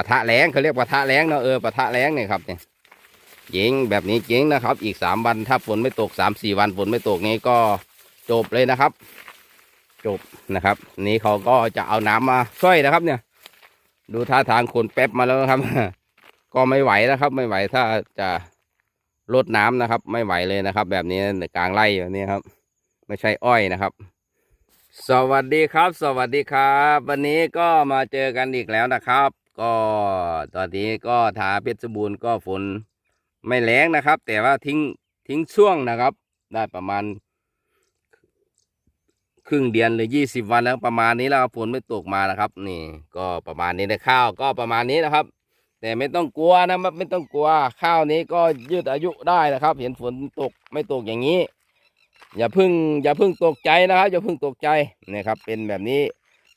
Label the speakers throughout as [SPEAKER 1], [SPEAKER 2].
[SPEAKER 1] ะทะแรงเขาเรียกปะทะแรงเนาะเออปะทะแรงเนี่ยครับเนี่ยเจ๋งแบบนี้เจ๋งนะครับ อีกสามวันถ้าฝนไม่ตกสามสี่วันฝนไม่ตกนี้ก็จบเลยนะครับ จบนะครับ นี้เขาก็จะเอาน้ำมาช่วยนะครับ เนี่ย ดูท่าทางคนแป๊บมาแล้วครับ ก็ไม่ไหวนะครับ ไม่ไหวถ้าจะลดน้ำนะครับ ไม่ไหวเลยนะครับ แบบนี้กลางไร่แบบนี้ครับ ไม่ใช่อ้อยนะครับสวัสดีครับ สวัสดีครับ วันนี้ก็มาเจอกันอีกแล้วนะครับ ก็ตอนนี้ก็ทาเพชรบูรณ์ก็ฝนไม่แรงนะครับ แต่ว่าทิ้งทิ้งช่วงนะครับ ได้ประมาณ ครึ่งเดือนหรือยี่สิบวันแล้วประมาณนี้แล้วฝนไม่ตกมานะครับ นี่ ก็ประมาณนี้นะข้าวก็ประมาณนี้นะครับ แต่ไม่ต้องกลัวนะครับไม่ต้องกลัวข้าวนี้ก็ยืดอายุได้นะครับ เห็นฝนตกไม่ตกอย่างนี้ อย่าพึ่งอย่าพึ่งตกใจนะครับอย่าพึ่งตกใจนี่ครับ เป็นแบบนี้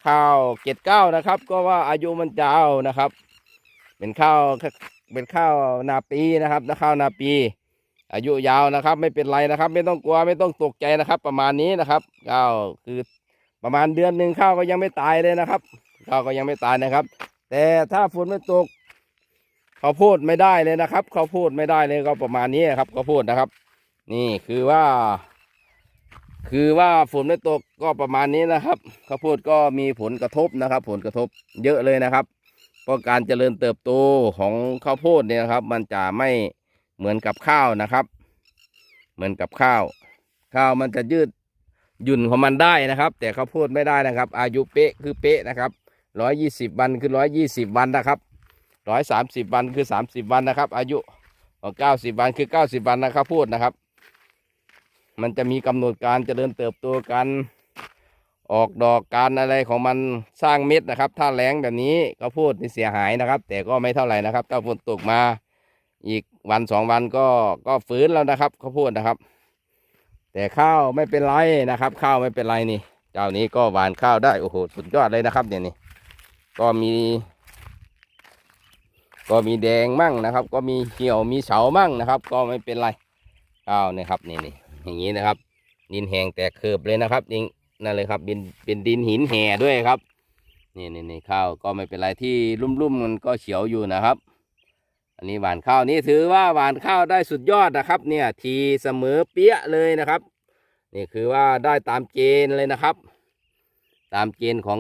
[SPEAKER 1] ข้าวเกตเก้านะครับ ก็ว่าอายุมันยาวนะครับ เป็นข้าวเป็นข้าวนาปีนะครับนะข้าวนาปี อายุยาวนะครับ ไม่เป็นไรนะครับ ไม่ต้องกลัวไม่ต้องตกใจนะครับ ประมาณนี้นะครับข้าวคือประมาณเดือนหนึ่งข้าวก็ยังไม่ตายเลยนะครับข้าวก็ยังไม่ตายนะครับ แต่ถ้าฝนไม่ตกข้าวโพดไม่ได้เลยนะครับข้าวโพดไม่ได้เลยก็ประมาณนี้ครับข้าวโพดนะครับ นี่คือว่า คือว่าฝนไม่ตกก็ประมาณนี้นะครับข้าวโพดก็มีผลกระทบนะครับ ผลกระทบเยอะเลยนะครับเพราะการเจริญเติบโตของข้าวโพดเนี่ยนะครับ มันจะไม่เหมือนกับข้าวนะครับ เหมือนกับข้าว ข้าวมันจะยืดหยุ่นของมันได้นะครับ แต่ข้าวโพดไม่ได้นะครับ อายุเป๊ะคือเป๊ะนะครับร้อยยี่สิบวันคือร้อยยี่สิบวันนะครับร้อยสามสิบวันคือสามสิบวันนะครับ อายุของเก้าสิบวันคือเก้าสิบวันนะครับพูดนะครับ มันจะมีกำหนดการเจริญเติบโตการออกดอกการอะไรของมันสร้างเม็ดนะครับ ถ้าแรงแบบนี้ก็พูดนี่เสียหายนะครับ แต่ก็ไม่เท่าไหร่นะครับ ถ้าฝนตกมาอีกวันสองวันก็ก็ฟื้นแล้วนะครับข้าวโพดนะครับ แต่ข้าวไม่เป็นไรนะครับ ข้าวไม่เป็นไรนี่ เจ้านี้ก็หวานข้าวได้โอ้โหสุดยอดเลยนะครับเนี่ยนี่ก็มี ก็มีแดงมั่งนะครับ ก็มีเขียวมีเฉามั่งนะครับ ก็ไม่เป็นไรข้าวนะครับนี่นี่ อย่างนี้นะครับ ดินแห้งแตกเคือบเลยนะครับนี่นั่นเลยครับเป็นเป็นดินหินแห่ด้วยครับนี่นี่นี่ข้าวก็ไม่เป็นไรที่ลุ่มๆมันก็เขียวอยู่นะครับ อันนี้หวานข้าวนี่ถือว่าหวานข้าวได้สุดยอดนะครับ เนี่ยทีเสมอเปี้ยเลยนะครับ นี่คือว่าได้ตามเกณฑ์เลยนะครับ ตามเกณฑ์ของ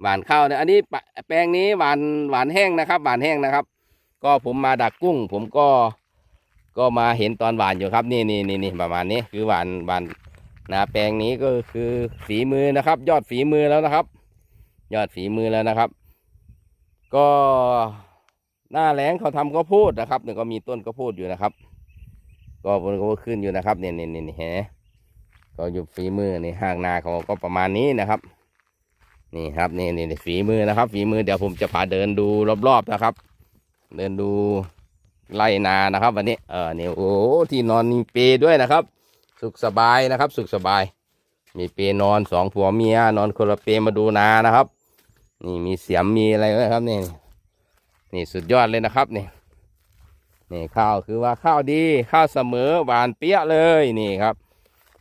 [SPEAKER 1] หวานข้าวเนี่ยอันนี้แปลงนี้หวานหวานแห้งนะครับ หวานแห้งนะครับ ก็ผมมาดักกุ้ง ผมก็ ก็มาเห็นตอนหวานอยู่ครับนี่นี่นี่นี่ประมาณนี้คือหวานหวานนาแปลงนี้ก็คือฝีมือนะครับ ยอดฝีมือแล้วนะครับ ยอดฝีมือแล้วนะครับ ก็หน้าแล้งเขาทำข้าวโพดนะครับเนี่ยก็มีต้นข้าวโพดอยู่นะครับ ก็บนก็ขึ้นอยู่นะครับเนี่ยเนี่ยเนี่ยเห็นไหมก็อยู่ฝีมือนี่ห้างนาเขาก็ประมาณนี้นะครับ นี่ครับนี่นี่ฝีมือนะครับ ฝีมือเดี๋ยวผมจะพาเดินดูรอบๆนะครับ เดินดู ไล่นานะครับ วันนี้เออเนี่ยโอ้ที่นอนมีเปด้วยนะครับ สุขสบายนะครับ สุขสบาย มีเปนอนสองผัวเมียนอนคนละเปมาดูนานะครับ นี่มีเสียมมีอะไรด้วยครับนี่นี่สุดยอดเลยนะครับนี่นี่ข้าวคือว่าข้าวดีข้าวเสมอหวานเปี้ยเลยนี่ครับ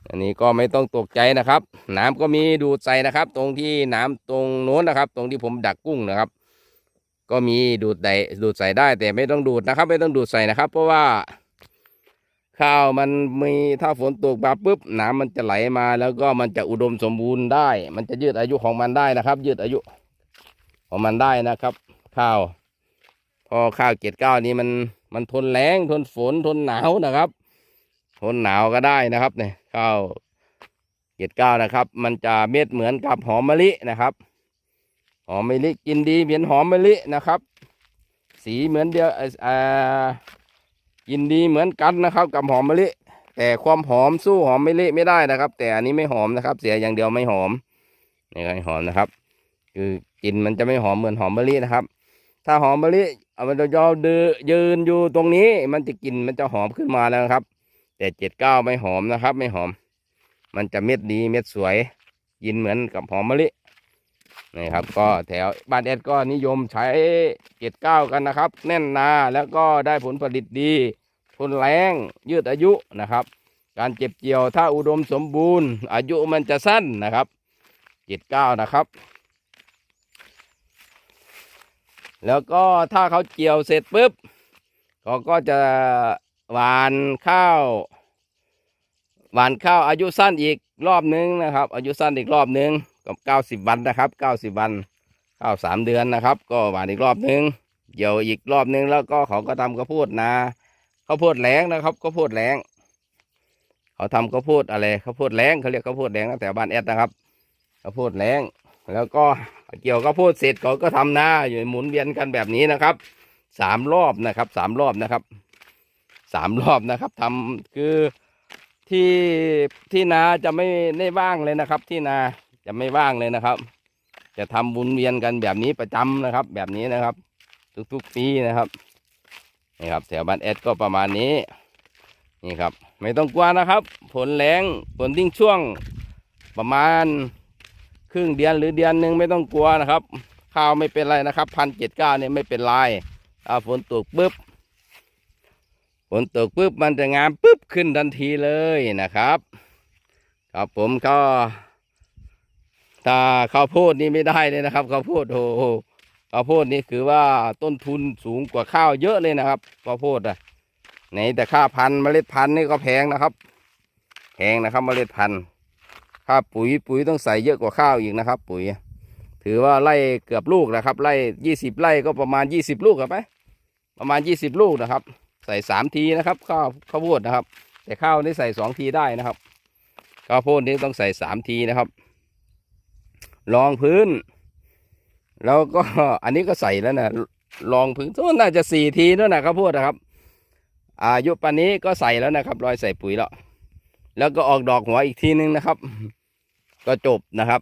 [SPEAKER 1] อันนี้ก็ไม่ต้องตกใจนะครับ น้ำก็มีดูดใส่นะครับ ตรงที่น้ำตรงโน้นนะครับ ตรงที่ผมดักกุ้งนะครับ ก็มีดูดใดดูดใส่ได้แต่ไม่ต้องดูดนะครับ ไม่ต้องดูดใส่นะครับ เพราะว่า ข้าวมันมีถ้าฝนตกมาปุ๊บน้ำมันจะไหลมา แล้วก็มันจะอุดมสมบูรณ์ได้ มันจะยืดอายุของมันได้นะครับ ยืดอายุของมันได้นะครับ ข้าว พอข้าวเกล็ดก้าวนี้มันมันทนแรงทนฝนทนหนาวนะครับ ทนหนาวก็ได้นะครับเนี่ยข้าวเกล็ดก้าวนะครับ มันจะเม็ดเหมือนกับหอมมะลินะครับ หอมมะลิกินดีเหมือนหอมมะลินะครับ สีเหมือนเดียวอ่ากินดีเหมือนกันนะครับ กับหอมมะลิ แต่ความหอมสู้หอมมะลิไม่ได้นะครับ แต่อันนี้ไม่หอมนะครับ เสียอย่างเดียวไม่หอมนี่ก็ไม่หอมนะครับ คือกลินมันจะไม่หอมเหมือนหอมมะลินะครับ ถ้าหอมมะลิเอามันจะยอดืยืนอยู่ตรงนี้ มันจะกลินมันจะหอมขึ้นมาแล้วครับ แต่เจ็ดเก้าไม่หอมนะครับ ไม่หอม มันจะเม็ดดีเม็ดสวย กินเหมือนกับหอมมะลิ นี่ครับก็แถวบ้านแอดก็นิยมใช้เกตเก้ากันนะครับ แน่นนาแล้วก็ได้ผลผลิตดี ทนแรงยืดอายุนะครับ การเจ็บเกี่ยวถ้าอุดมสมบูรณ์ อายุมันจะสั้นนะครับเกตเก้านะครับ แล้วก็ถ้าเขาเกี่ยวเสร็จปุ๊บเขาก็จะหวานข้าว หวานข้าวอายุสั้นอีกรอบนึงนะครับ อายุสั้นอีกรอบนึง กับเก้าสิบวันนะครับเก้าสิบวันข้าวสามเดือนนะครับ ก็หวานอีกรอบนึงเกี่ยวอีกรอบนึงแล้วก็เขาก็ทำข้าวโพดนาข้าวโพดแล้งนะครับข้าวโพดแล้ง เขาทำข้าวโพดอะไรข้าวโพดแล้งเขาเรียกข้าวโพดแล้งตั้งแต่บ้านแอดนะครับข้าวโพดแล้ง แล้วก็เกี่ยวข้าวโพดเสร็จเขาก็ทำนาอยู่หมุนเวียนกันแบบนี้นะครับสามรอบนะครับสามรอบนะครับสามรอบนะครับทำคือที่ที่นาจะไม่ได้ว่างเลยนะครับ ที่นา จะไม่ว่างเลยนะครับ จะทำบุญเวียนกันแบบนี้ประจำนะครับ แบบนี้นะครับ ทุกๆปีนะครับนี่ครับแถวบ้านแอดก็ประมาณนี้นี่ครับ ไม่ต้องกลัวนะครับ ผลแรงผลทิ้งช่วงประมาณครึ่งเดือนหรือเดือนหนึ่งไม่ต้องกลัวนะครับ ข้าวไม่เป็นไรนะครับพันเจ็ดเก้าเนี่ยไม่เป็นไรถ้าฝนตกปุ๊บฝนตกปุ๊บมันจะงามปุ๊บขึ้นทันทีเลยนะครับ ครับผมก็ ถ้าข้าวโพดนี่ไม่ได้เลยนะครับข้าวโพดโอ้โหข้าวโพดนี่คือว่าต้นทุนสูงกว่าข้าวเยอะเลยนะครับข้าวโพดอะไหนแต่ค่าพันธุ์เมล็ดพันธุ์นี่ก็แพงนะครับแพงนะครับเมล็ดพันธุ์ค่าปุ๋ยปุ๋ยต้องใส่เยอะกว่าข้าวอีกนะครับ ปุ๋ย ถือว่าไล่เกือบลูกนะครับไล่ยี่สิบไร่ก็ประมาณยี่สิบลูกครับไหมประมาณยี่สิบลูกนะครับ ใส่สามทีนะครับข้าวข้าวโพดนะครับ แต่ข้าวนี่ใส่สองทีได้นะครับข้าวโพดนี่ต้องใส่สามทีนะครับ รองพื้น แล้วก็อันนี้ก็ใส่แล้วนะรองพื้นส่วนน่าจะสี่ทีนั่นนะข้าวโพดนะครับ อายุปานนี้ก็ใส่แล้วนะครับรอยใส่ปุ๋ยแล้วแล้วก็ออกดอกหัวอีกทีนึงนะครับ ก็จบนะครับ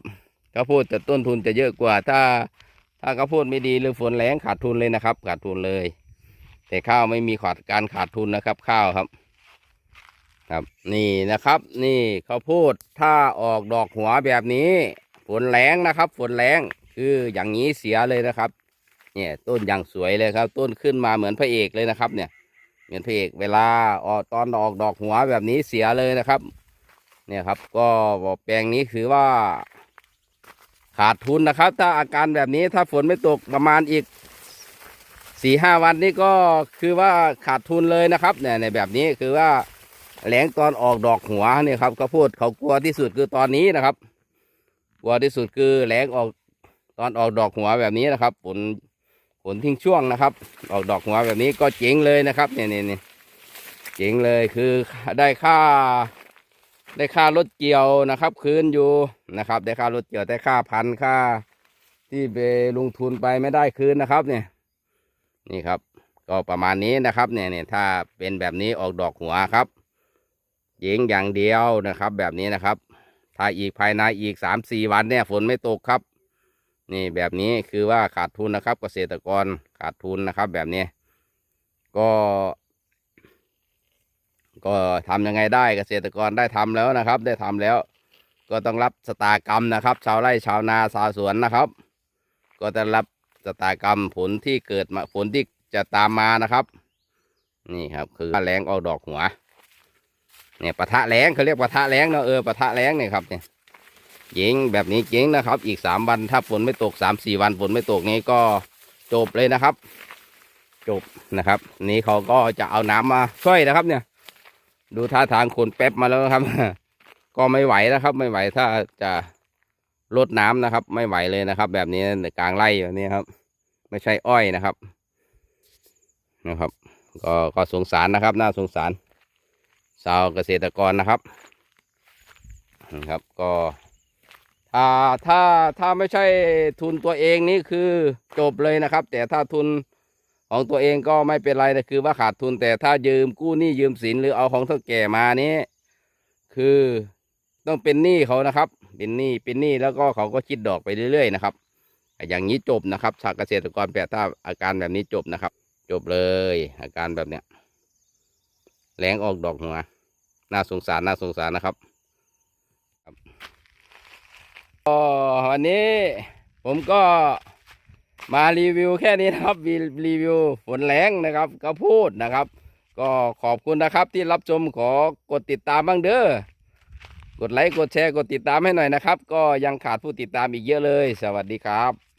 [SPEAKER 1] ข้าวโพดแต่ต้นทุนจะเยอะกว่า ถ้า ถ้าข้าวโพดไม่ดีหรือฝนแรงขาดทุนเลยนะครับ ขาดทุนเลย แต่ข้าวไม่มีขาดการขาดทุนนะครับ ข้าวครับ ครับ นี่นะครับ นี่ข้าวโพดถ้าออกดอกหัวแบบนี้ ฝนแรงนะครับ ฝนแรงคืออย่างนี้เสียเลยนะครับ เนี่ยต้นอย่างสวยเลยครับ ต้นขึ้นมาเหมือนพระเอกเลยนะครับ เนี่ย เหมือนพระเอกเวลาออกตอนออกดอกหัวแบบนี้เสียเลยนะครับ เนี่ยครับ ก็แปลงนี้คือว่า ขาดทุนนะครับ ถ้าอาการแบบนี้ถ้าฝนไม่ตกประมาณอีกสี่ห้าวันนี้ก็คือว่าขาดทุนเลยนะครับ เนี่ยในแบบนี้คือว่าแหลงตอนออกดอกหัวเนี่ยครับเขาพูดเขากลัวที่สุดคือตอนนี้นะครับ กลัวที่สุดคือแหลงออกตอนออกดอกหัวแบบนี้นะครับ ผลผลทิ้งช่วงนะครับ ออกดอกหัวแบบนี้ก็เจ๋งเลยนะครับเนี่ยเนี่ยเนี่ยเจ๋งเลยคือได้ค่า ได้ค่ารถเกี่ยวนะครับ คืนอยู่นะครับ ได้ค่ารถเกี่ยวได้ค่าพันค่า ที่ไปลงทุนไปไม่ได้คืนนะครับเนี่ยนี่ครับ ก็ประมาณนี้นะครับเนี่ยเนี่ยถ้าเป็นแบบนี้ออกดอกหัวครับยิงอย่างเดียวนะครับ แบบนี้นะครับ ถ้าอีกภายในอีกสามสี่วันเนี่ยฝนไม่ตกครับ นี่แบบนี้คือว่าขาดทุนนะครับ เกษตรกรขาดทุนนะครับ แบบนี้ ก็ ก็ทำยังไงได้เกษตรกรได้ทำแล้วนะครับ ได้ทำแล้ว ก็ต้องรับสตากรรมนะครับ ชาวไร่ชาวนาชาวสวนนะครับ ก็จะรับชะตากรรมผลที่เกิดมาผลที่จะตามมานะครับ นี่ครับ คือแรงออกดอกหัว เนี่ยปะทะแรงเขาเรียกปะทะแรงเนาะเออปะทะแรงเนี่ยครับเนี่ยเจ๋งแบบนี้เจ๋งนะครับ อีกสามวันถ้าฝนไม่ตกสามสี่วันฝนไม่ตกนี้ก็จบเลยนะครับ จบนะครับ นี่เขาก็จะเอาน้ำมาช่วยนะครับ เนี่ย ดูท่าทางคนแป๊บมาแล้วครับ ก็ไม่ไหวนะครับ ไม่ไหวถ้าจะลดน้ำนะครับ ไม่ไหวเลยนะครับ แบบนี้กลางไร่แบบนี้ครับ ไม่ใช่อ้อยนะครับ นะครับ ก็ก็สงสารนะครับ น่าสงสาร ชาวเกษตรกรนะครับนะครับก็ถ้าถ้าถ้าไม่ใช่ทุนตัวเองนี่คือจบเลยนะครับ แต่ถ้าทุนของตัวเองก็ไม่เป็นไรนะคือว่าขาดทุนแต่ถ้ายืมกู้หนี้ยืมสินหรือเอาของเท่าแก่มานี้คือต้องเป็นหนี้เขานะครับ เป็นหนี้เป็นหนี้แล้วก็เขาก็คิดดอกไปเรื่อยๆนะครับ อย่างนี้จบนะครับชาวเกษตรกรแปดถ้าอาการแบบนี้จบนะครับ จบเลยอาการแบบเนี้ยแหลงออกดอกหัว น่าสงสารน่าสงสารนะครับก็วันนี้ผมก็มารีวิวแค่นี้นะครับรีรีวิวฝนแรงนะครับก็พูดนะครับ ก็ขอบคุณนะครับที่รับชมขอกดติดตามบ้างเด้อกดไลค์กดแชร์กดติดตามให้หน่อยนะครับ ก็ยังขาดผู้ติดตามอีกเยอะเลย สวัสดีครับ